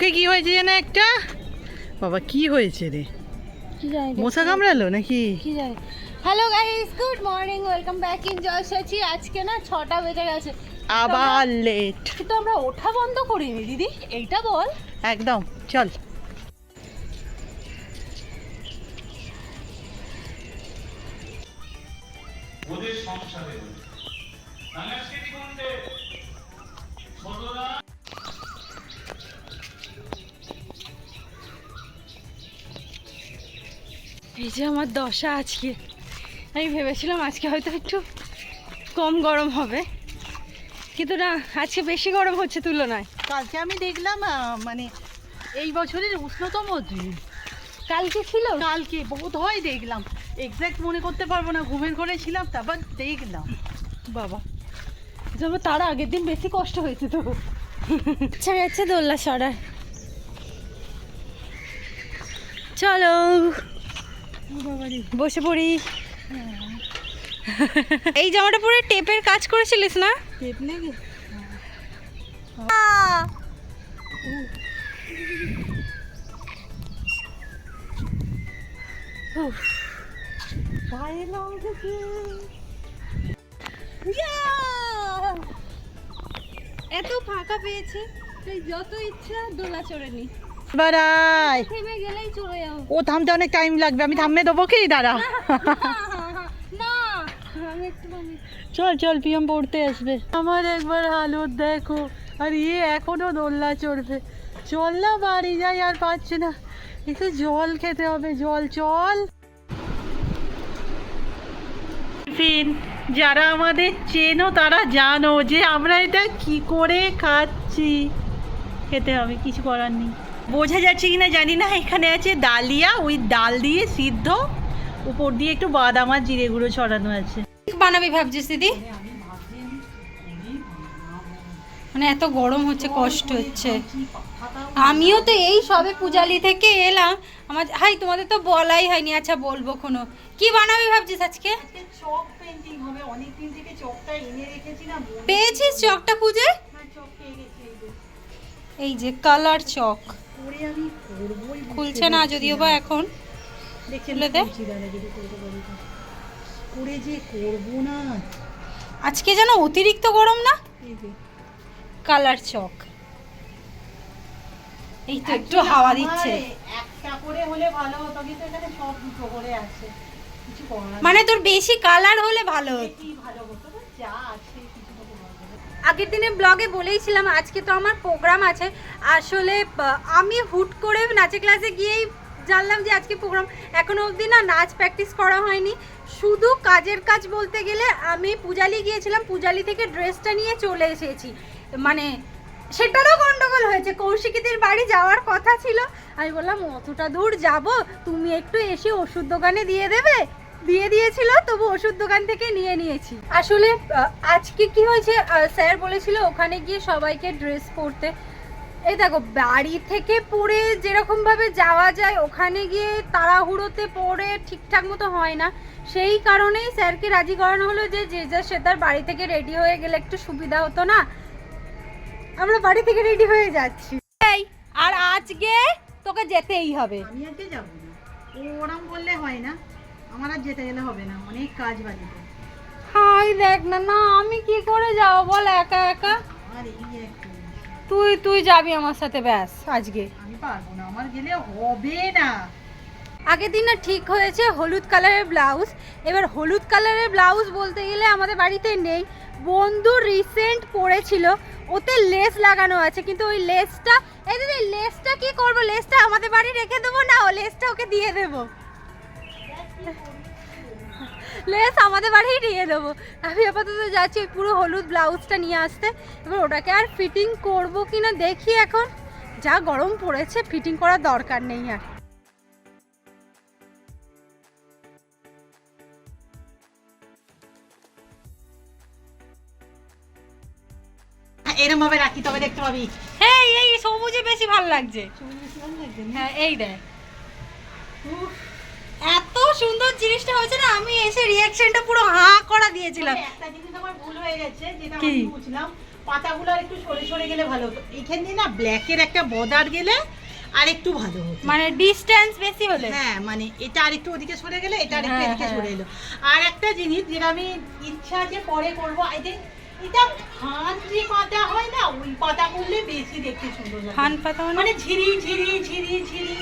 মুখে কি হয়েছে যেন একটা? বাবা কি হয়েছে রে? কি জানি মশা কামড়ালো নাকি? কি জানি। Hello guys good morning welcome back in জলসাচি আজকে না ছটা বেজে গেছে। আবার লেট কিন্তু আমরা ওঠা বন্ধ করিনি দিদি। এইটা বল। একদম চল। ওদের সংসারে এই যে আমার দশা আজকে। আমি ভেবেছিলাম আজকে হয়তো একটু কম গরম হবে। কিন্তু না আজকে বেশি গরম হচ্ছে তুলনায়। কালকে আমি দেখলাম মানে এই বছরের উষ্ণতম দিন। কালকে ছিল? কালকে বোধ হয় দেখলাম। এক্স্যাক্ট মনে করতে পারব না ঘুমের ঘরে ছিলাম তারপর দেখলাম। বাবা যেমন তার আগের দিন বেশি কষ্ট হয়েছে তো। আচ্ছা গেছে দোল্লা সরার। চলো। বসে পড়ি। এই জামাটা পরে টেপের কাজ করেছিলিস না? টেপ থেকে এত ফাঁকা পেয়েছে যত ইচ্ছা দোলা চড়ে নি। বাড়াই। ও থামতে অনেক টাইম লাগবে। আমি থামে দেবো কি? দাঁড়া। চল চল পিএম পড়তে আসবে। আমার একবার হালত দেখো। আর ইয়ে এখনও দোল্লা চড়বে। চল না বাড়ি যাই আর পাচ্ছে না। একটু জল খেতে হবে। জল চল। টিফিন যারা আমাদের চেনো তারা জানো যে আমরা এটা কি করে খাচ্ছি। খেতে হবে কিছু করার নেই। বোঝা যাচ্ছে কিনা জানি না এখানে আছে ডালিয়া ওই ডাল দিয়ে সিদ্ধ। উপর দিয়ে একটু বাদাম আর জিরে গুঁড়ো ছড়ানো আছে। বানাবি ভাবছিস দিদি? মানে এত গরম হচ্ছে কষ্ট হচ্ছে। আমিও তো এই সবে পূজালি থেকে এলাম। আমার হাই তোমাদের তো বলাই হয়নি আচ্ছা বলব কোনো। কি বানাবি ভাবছিস আজকে? চক পেন্টিং হবে অনেক দিন থেকে চকটা এনে রেখেছি না পেয়েছিস চকটা খুঁজে চক পেয়ে গেছি এই যে। এই যে কালার চক। করে আমি করবোই খুলছে না যদিও বা এখন। করে যে করব না। আজকে যেন অতিরিক্ত গরম না? কালার চক। এই তো একটু হাওয়া দিচ্ছে। একটা করে হলে ভালো হতো কিন্তু এখানে সব দুটো করে আছে। মানে তোর বেশি কালার হলে ভালো হতো। ভালো হতো যা আছে। আগের দিনে ব্লগে বলেইছিলাম, আজকে তো আমার প্রোগ্রাম আছে। আসলে আমি হুট করে নাচের ক্লাসে গিয়েই জানলাম যে আজকে প্রোগ্রাম এখনও অবধি না নাচ প্র্যাকটিস করা হয়নি। শুধু কাজের কাজ বলতে গেলে আমি পূজালি গিয়েছিলাম, পূজালি থেকে ড্রেসটা নিয়ে চলে এসেছি। মানে সেটারও গন্ডগোল হয়েছে। কৌশিকীদের বাড়ি যাওয়ার কথা ছিল। আমি বললাম, অতটা দূর যাব? তুমি একটু এসে ওষুধ দোকানে দিয়ে দেবে? দিয়ে দিয়েছিল, তবু ওষুধ দোকান থেকে নিয়ে নিয়েছি। আসলে আজকে কি হয়েছে স্যার বলেছিল ওখানে গিয়ে সবাইকে ড্রেস পরতে। এই দেখো, বাড়ি থেকে পরে যেরকম ভাবে যাওয়া যায়, ওখানে গিয়ে তাড়াহুড়োতে পরে ঠিকঠাক মতো হয় না। সেই কারণেই স্যারকে রাজি করানো হলো যে যে যা সে তার বাড়ি থেকে রেডি হয়ে গেলে একটু সুবিধা হতো না। আমরা বাড়ি থেকে রেডি হয়ে যাচ্ছি। এই, আর আজকে তোকে যেতেই হবে। আমি আজকে যাব না। ওরম বললে হয় না। আমার আর যেতে গেলে হবে না অনেক কাজ বাড়িতে হাই দেখ না না আমি কি করে যাব বল একা একা? আর এই একটা তুই তুই যাবি আমার সাথে ব্যাস আজকে। আমি পারব না আমার গেলে হবে না। আগের দিন না ঠিক হয়েছে হলুদ কালারের ব্লাউজ। এবার হলুদ কালারের ব্লাউজ বলতে গেলে আমাদের বাড়িতে নেই। বন্ধু রিসেন্ট পরেছিল ওতে লেস লাগানো আছে কিন্তু ওই লেসটা এই দিদি লেসটা কি করব? লেসটা আমাদের বাড়ি রেখে দেবো না? ও লেসটা ওকে দিয়ে দেবো। লেস আমাদের বাড়ি নিয়ে দেবো আমি আপাতত যাচ্ছি ওই পুরো হলুদ ব্লাউজটা নিয়ে আসতে। এবার ওটাকে আর ফিটিং করব কি না দেখি এখন। যা গরম পড়েছে ফিটিং করার দরকার নেই আর। এরম ভাবে রাখি তবে দেখতে পাবি। এই এই সবুজে বেশি ভালো লাগছে। হ্যাঁ এই দেখ। জিনিসটা হয়েছে না আমি এসে রিয়াকশনটা পুরো হাঁ করা দিয়েছিলাম। একটা জিনিস আমার ভুল হয়ে গেছে যেটা আমি বুঝলাম পাতাগুলো আর একটু সরে সরে গেলে ভালো হতো। এখান দিয়ে না ব্ল্যাকের একটা বর্ডার গেলে আর একটু ভালো হতো। মানে ডিস্টেন্স বেশি হলে। হ্যাঁ মানে এটা আরেকটু ওদিকে সরে গেলে এটা আরেকটু হ্যাঁ, এদিকে হ্যাঁ। সরে এলো। আর একটা জিনিস যেটা আমি ইচ্ছা আছে পরে করব এই যে এটা ফান যে পাতা হয় না ওই পাতা করলে বেশি দেখতে সুন্দর লাগে। পাতা মানে? মানে ঝিরি ঝিরি ঝিরি ঝিরি।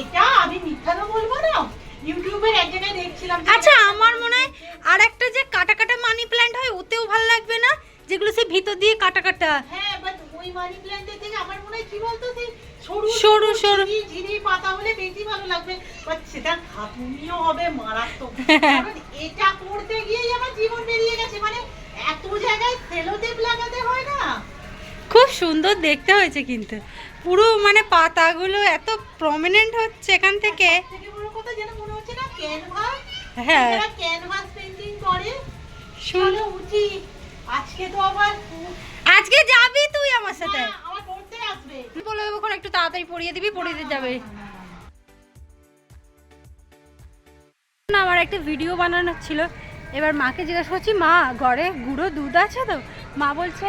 এটা আমি মিথ্যা তো বলব না আচ্ছা আমার মনে হয় আর একটা যে কাটা কাটা মানি প্ল্যান্ট হয় ওতেও ভালো লাগবে না? যেগুলো সে ভিতর দিয়ে কাটা কাটা। হ্যাঁ বাট ওই মানি প্ল্যান্টের থেকে আমার মনে হয় কি বলতো সেই সরু সরু, সরু। ঝিরি পাতা হলে বেশি ভালো লাগবে। বাট সেটা খাটুনিও হবে মারাত্মক। কারণ এটা করতে গিয়েই আমার জীবন বেরিয়ে গেছে। মানে এত জায়গায় সেলোটেপ লাগাতে হয় না। খুব সুন্দর দেখতে হয়েছে কিন্তু। পুরো মানে পাতাগুলো এত প্রমিনেন্ট হচ্ছে এখান থেকে থেকে বড় কথা যেন মনে হচ্ছে না ক্যানভাস হ্যাঁ? ক্যানভাস পেন্টিং করে চলো উঠি। আজকে তো আবার আজকে যাবি তুই আমার সাথে। আমার পড়তে আসবে। বলে দেবো একটু তাড়াতাড়ি পড়িয়ে দিবি পড়িয়ে দিয়ে যাবে। আমার একটা ভিডিও বানানোর ছিল। এবার মাকে জিজ্ঞাসা করছি মা ঘরে গুঁড়ো দুধ আছে তো? মা বলছে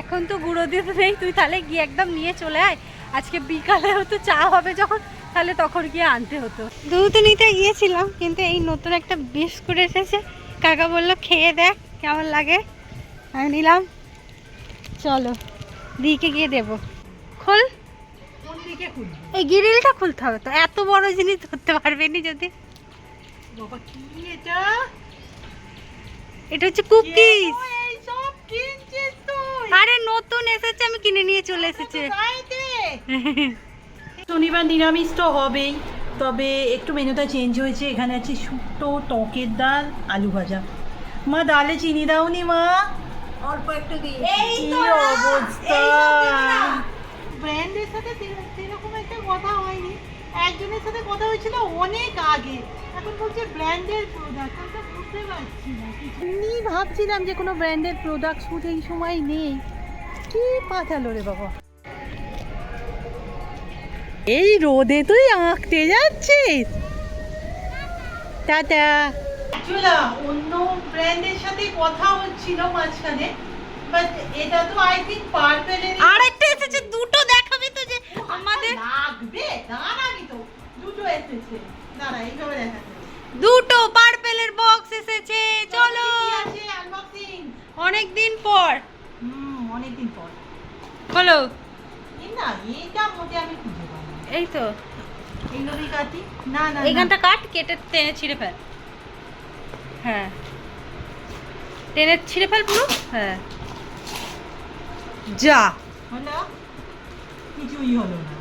এখন তো গুঁড়ো দুধ নেই তুই তাহলে গিয়ে একদম নিয়ে চলে আয়। আজকে বিকালে হতো চা হবে যখন। তাহলে তখন গিয়ে আনতে হতো। দুধ নিতে গিয়েছিলাম কিন্তু এই নতুন একটা বিস্কুট এসেছে। কাকা বলল খেয়ে দেখ কেমন লাগে? আমি নিলাম। চলো দিকে গিয়ে দেবো। খোল। এই গ্রিলটা খুলতে হবে তো এত বড় জিনিস ধরতে পারবে নি যদি। বাবা কি এটা? এটা হচ্ছে কুকিজ? আরে নতুন এসেছে আমি কিনে নিয়ে চলে এসেছে? শনিবার নিরামিষ তো হবেই তবে একটু মেনুটা চেঞ্জ হয়েছে। এখানে আছে শুক্তো টকের ডাল আলু ভাজা। মা ডালে চিনি দাওনি মা। অল্প একটু দিয়ে কি অবস্থা? ব্র্যান্ডের সাথে সেরকম একটা কথা হয়নি। একজনের সাথে কথা হয়েছিল অনেক আগে। এখন বলছে ব্র্যান্ডের প্রোডাক্ট আমি বুঝতে পারছি না ভাবছিলাম যে কোনো ব্র্যান্ডের প্রোডাক্ট শুধু এই সময় নেই। কি পাঠালো রে বাবা? এই রোদে তুই আঁকতে যাচ্ছিস? টাটা। চলা অন্য ব্র্যান্ডের সাথে কথা হচ্ছিল মাঝখানে বাট এটা তো আই থিঙ্ক পার্পেলের আর একটা এসেছে দুটো দেখাবি তো যে আমাদের। লাগবে? দাঁড়াবি তো দুটো এসেছে। দাঁড়া এইভাবে দেখা দুটো পার্পেলের বক্স এসেছে চলো। অনেক দিন পর। হুম অনেকদিন পর। বলো। না এটা মোটে আমি খুঁজে এই তো। কাটি? না না এইখানটা কাট কেটে টেনে ছিঁড়ে ফেল। হ্যাঁ। টেনে ছিঁড়ে ফেল পুরো? হ্যাঁ। যা। হলো? কিছুই হলো না।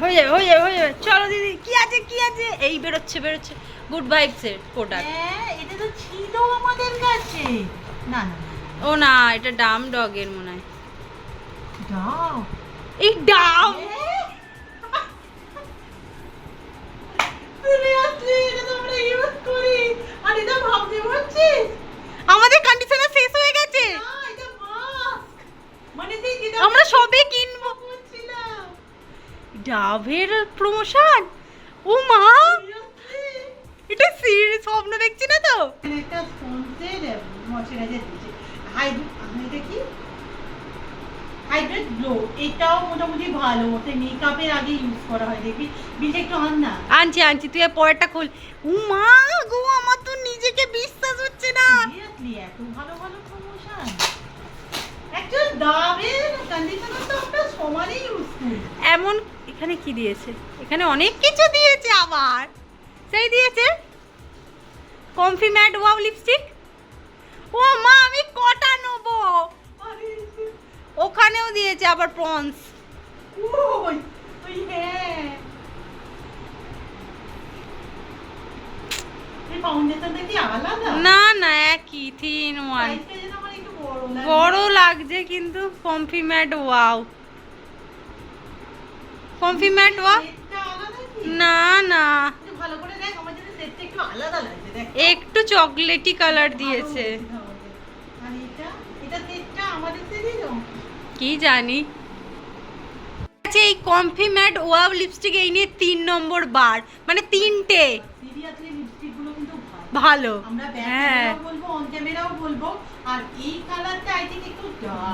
হয়ে যাবে হয়ে যাবে হয়ে যাবে। চলো দিদি কি আছে কি আছে? এই বেরোচ্ছে বেরোচ্ছে। গুড ভাইবস এর প্রোডাক্ট হ্যাঁ এটা তো ছিল আমাদের কাছে। না না ও না এটা ডাম ডগের মনে হয়। দাও এই এটা এটা পারছিস? আমাদের কন্ডিশনার শেষ হয়ে গেছে। এটা। মানে আমরা সবে কিনবো। ডাভের প্রমোশন ও মা! এটা সিরিয়াস স্বপ্ন দেখছি না তো। এখানে একটা স্পঞ্জের ময়শ্চারাইজার দিয়েছে হাইড্রো এটা কি? হাইড্রেট গ্লো এটাও মোটামুটি ভালো। ওতে মেকআপের আগে ইউজ করা হয় দেখবি? বিজে একটু আন না। আনছি আনছি তুই পরেরটা খোল। ও মা গো আমার তো নিজেকে বিশ্বাস হচ্ছে না। সিরিয়াসলি এত ভালো ভালো প্রমোশন অ্যাকচুয়ালি দামের কন্ডিশনার তো আমরা সমানই ইউজ করি। এমন এখানে কি দিয়েছে? এখানে অনেক কিছু দিয়েছে আবার। সেই দিয়েছে কমফি ম্যাট ওয়াও লিপস্টিক ও মা আমি কটা নেব? ওখানেও দিয়েছে আবার প্রন্স হ্যাঁ। না না একই থিন ওয়ান বড় লাগছে কিন্তু comfy matte wow comfy matte wow না না। একটু চকলেটি কালার দিয়েছে আর এটা এটা সেটটা আমাদের সেটই তো কি জানি। আচ্ছা এই কমফি ম্যাট ওয়াও লিপস্টিক এই নিয়ে তিন নম্বর বার মানে তিনটে। ভালো। হ্যাঁ। বলব আর এই কালারটা আই থিঙ্ক একটু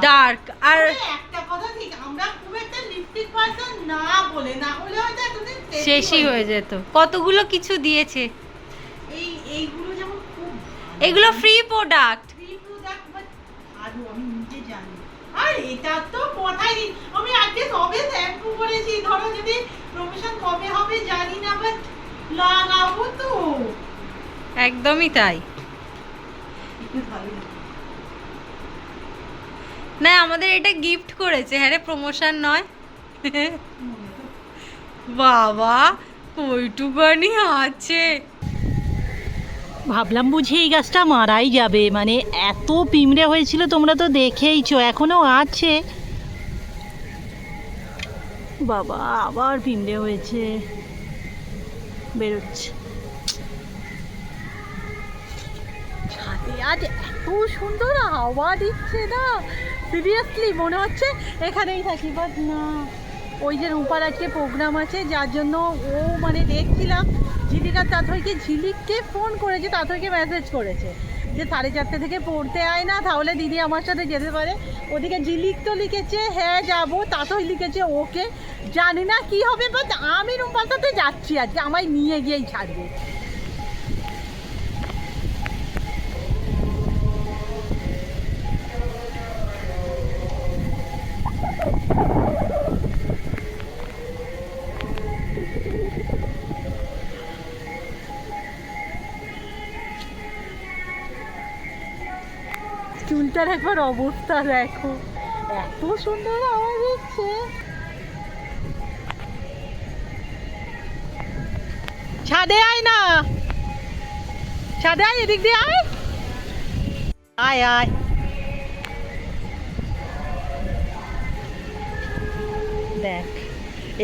ডার্ক আর একটা কথা ঠিক আমরা খুব একটা লিপস্টিক পার্সন না বলে না হলে হয়তো এতদিন শেষই হয়ে যেত। কতগুলো কিছু দিয়েছে? এই এইগুলো যেমন খুব এগুলো free product free product but আমি আর এটা তো কথাই। আমি আজকে সবে শ্যাম্পু করেছি। ধরো যদি প্রমোশন কবে হবে জানি না বাট লাগাবো তো। একদমই তাই। না আমাদের এটা গিফট করেছে। হ্যাঁ রে প্রমোশন নয়। বাবা ওইটুকানি আছে। ভাবলাম বুঝি এই গাছটা মারাই যাবে। মানে এত পিমড়ে হয়েছিল, তোমরা তো দেখেইছো, এখনও আছে। বাবা, আবার পিমড়ে হয়েছে। বেরোচ্ছে। ছাদে আজ এত সুন্দর হাওয়া দিচ্ছে না। সিরিয়াসলি মনে হচ্ছে এখানেই থাকি বাট না। ওই যে রূপার আজকে প্রোগ্রাম আছে, যার জন্য ও মানে দেখছিলাম ঝিলিকার তাঁতরকে ঝিলিককে ফোন করেছে তাঁতরকে মেসেজ করেছে যে সাড়ে চারটে থেকে পড়তে আয় না, তাহলে দিদি আমার সাথে যেতে পারে। ওদিকে ঝিলিক তো লিখেছে হ্যাঁ যাব। তাঁতই লিখেছে ওকে। জানি না কি হবে বাট আমি রূপার সাথে যাচ্ছি আজকে, আমায় নিয়ে গিয়েই ছাড়বে। চুলটার একবার অবস্থা দেখো। এত সুন্দর আওয়াজ হচ্ছে। ছাদে আয় না। ছাদে আয়, এদিক দিয়ে আয়। আয় আয়। দেখ,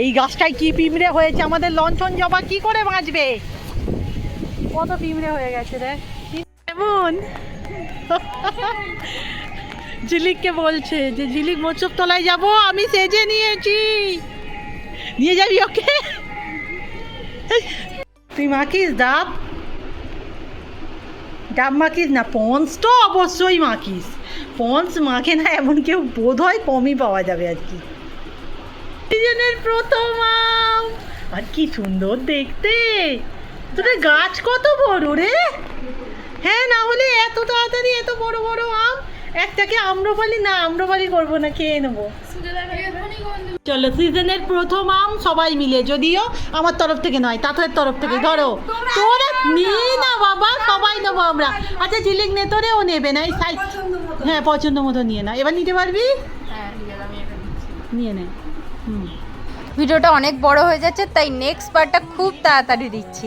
এই গাছটায় কি পিমড়ে হয়েছে? আমাদের লঞ্চন জবা কি করে বাঁচবে? কত পিমড়ে হয়ে গেছে দেখ। কেমন? ঝিলিককে বলছে যে ঝিলিক মোচক তলায় যাব, আমি সেজে নিয়েছি। নিয়ে যাবি ওকে? তুই মাখিস, ডাব? ডাব মাখিস না, পন্স তো অবশ্যই মাখিস। পন্স মাখে না, এমন কেউ বোধ হয় কমই পাওয়া যাবে আর কি সিজনের প্রথম আর কি সুন্দর দেখতে। তোদের গাছ কত বড় রে? হ্যাঁ না হলে এত তাড়াতাড়ি এত বড় বড় আম? একটাকে আম্রপালি? না আম্রপালি করব না খেয়ে নেব। চলো সিজনের প্রথম আম সবাই মিলে যদিও আমার তরফ থেকে নয় তাঁতের তরফ থেকে। ধরো তোরা নিয়ে না বাবা সবাই নেব আমরা। আচ্ছা ঝিলিক নে তোরে নেবে না এই সাইজ হ্যাঁ পছন্দ মতো নিয়ে না এবার নিতে পারবি? নিয়ে নে। হুম। ভিডিওটা অনেক বড় হয়ে যাচ্ছে তাই নেক্সট পার্টটা খুব তাড়াতাড়ি দিচ্ছি।